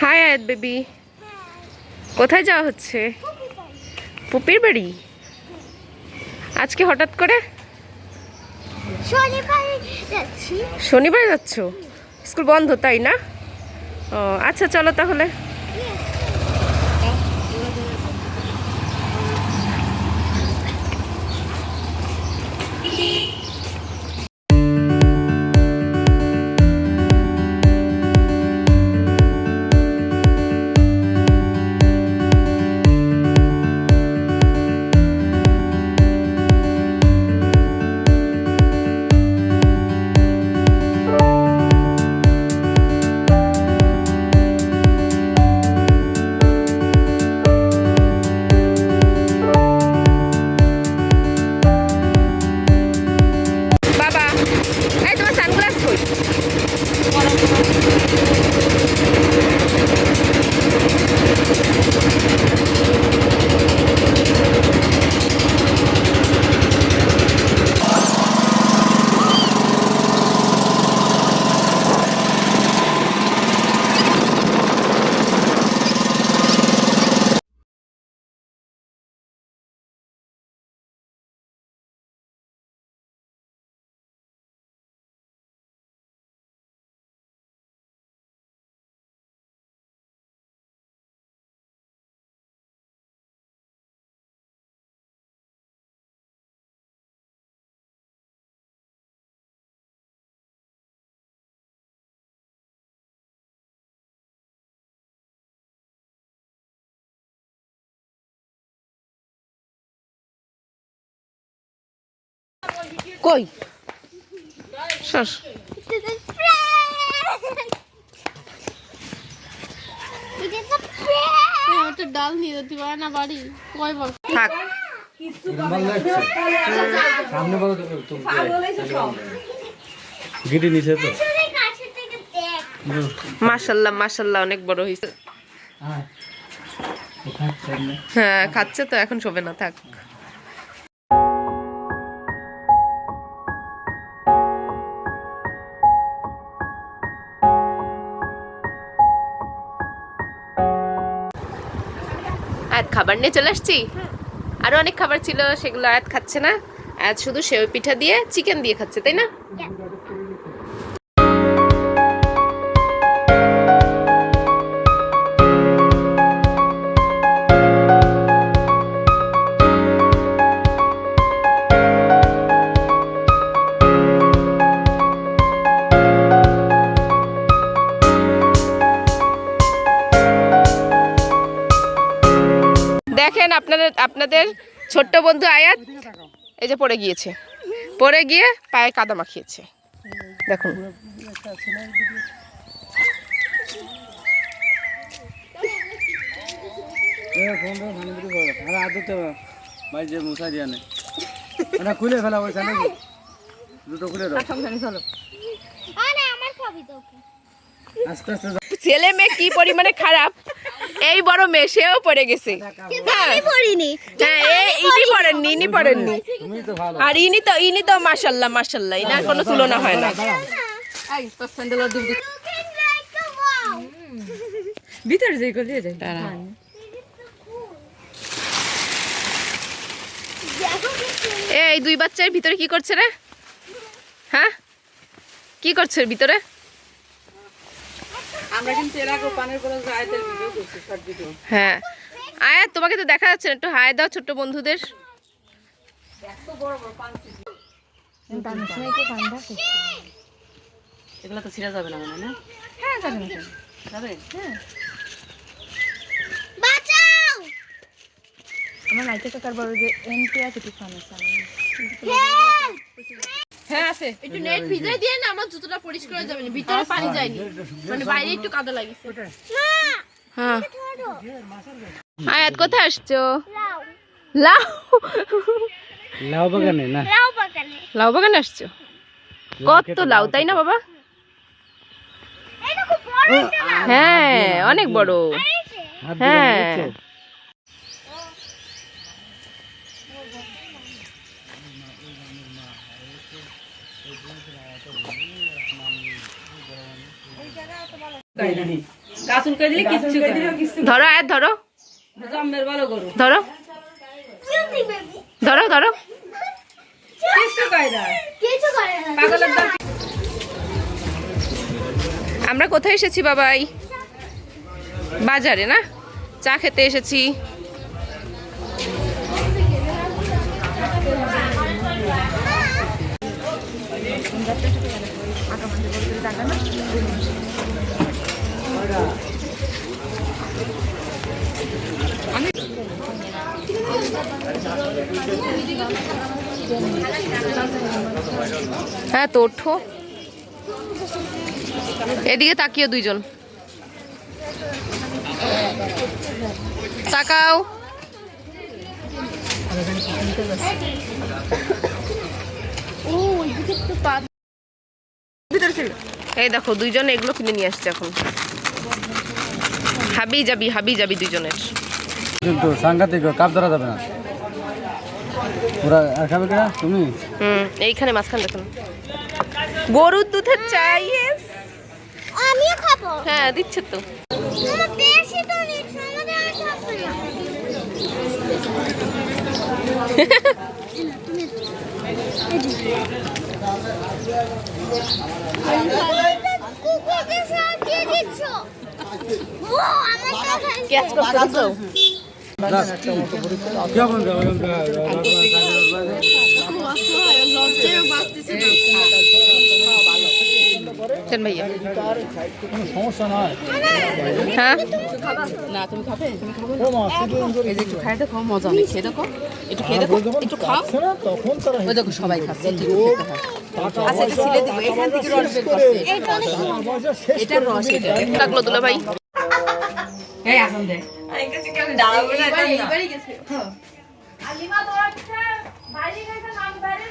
High আয়াত baby. কোথায় যাওয়া হচ্ছে? পুপির বাড়ি? আজকে হঠাৎ করে? শনিবারে যাচ্ছ। স্কুল বন্ধ তাই না? ও আচ্ছা চলো তাহলে। কই? একটা ডাল নিয়ে যেতে পারে না বাড়ি। থাক। সামনে বলো গিটি নিচে তো কাছে থেকে দেখ মাশাল্লাহ মাশাল্লাহ অনেক বড় হয়েছে হ্যাঁ খাচ্ছে তো এখন শোবে না থাক। আয়াত খাবার নিয়ে চলে আসছি? আরও অনেক খাবার ছিল, সেগুলো আয়াত খাচ্ছে না। আয়াত শুধু সেও পিঠা দিয়ে চিকেন দিয়ে খাচ্ছে, তাই না? আপনাদের ছোট্ট বন্ধু আয়াত এই যে পড়ে গিয়েছে। পড়ে গিয়ে পায়ে কাদা মাখিয়েছে। দেখুন। খুলে ফেলা ওই দুটো খুলে দাও। ছেলে মেয়ে কি পরিমাণে খারাপ? এই বড় মেয়ে সেও পড়ে গেছে। হ্যাঁ। হ্যাঁ এই ইনি পড়েননি ইনি পড়েননি তুমি তো ভালো। আর ইনি তো ইনি তো মাশাল্লাহ মাশাল্লাহ ইনার কোনো তুলনা হয় না। ভিতরে যাই গলিয়ে যাই? এ, এই দুই বাচ্চার ভিতরে কি করছে রে? হ্যাঁ? কি করছে ভিতরে? আমরা কিন্তু এর আগে পানের পরে আয়তের ভিডিও করছি শর্ট ভিডিও হ্যাঁ। আয়া তোমাকে তো দেখা যাচ্ছে না একটু হাই দাও ছোট্ট বন্ধুদের। এগুলো তো ছিঁড়া যাবে না মানে না? যাবে বাঁচাও! আমার নাইতে কাকার বড় যে এনপি আছে টিফান আছে হ্যাঁ আছে। একটু নেট ভিজাই দিয়ে না আমার জুতোটা পরিষ্কার হয়ে যাবে না ভিতরে পানি যায়নি। মানে বাইরে একটু কাদা লাগিছে হ্যাঁ। আয়াত কোথায় আসছো? লাউ। লাউ? বাগানে না? লাউ বাগানে। লাউ বাগানে আসছো? কত লাউ তাই না বাবা? হ্যাঁ অনেক বড়। হ্যাঁ। গাছ উল্কে দিলে কিচ্ছু না। ধরো আয়াত ধরো। জম্মের ভালো গরু ধরো। ধরো ধরো। না। না। আমরা কোথায় এসেছি বাবাই? বাজারে না? চা খেতে এসেছি। হ্যাঁ তো ওঠো। এদিকে তাকিয়ে দুইজন। তাকাও। এই দেখো, দুইজন এগুলো কিনে নিয়ে আসছে এখন। হাবি যাবি হাবি যাবি দুইজনের কিন্তু সাংঘাতিক কাপ ধরা যাবে না ওরা খাবে কিনা তুমি হুম এইখানে মাঝখান দেখুন গরুর দুধের চাই। আমিও খাব হ্যাঁ দিচ্ছে তো কুকুরকে দিচ্ছ ক্যাচ করতে দিছো কি হবে লজ্জায় বাঁচতেছে না চেন ভাইয়া সমস্যা নয় হ্যাঁ না তুমি খাবে এই যে একটু খাই দেখো মজা অনেক খেয়ে দেখো একটু খেয়ে দেখো একটু খাও ওই দেখো সবাই খাচ্ছে। আচ্ছা এটা ছিলে দিব। এখান থেকে রস বের করছে। এটা রস এটা লাগল দুলা ভাই। এই আসন দে। এইবারই এইবারই গেছে। আলিমা দৌড়াচ্ছে বাইরে গেছে নাম বাইরে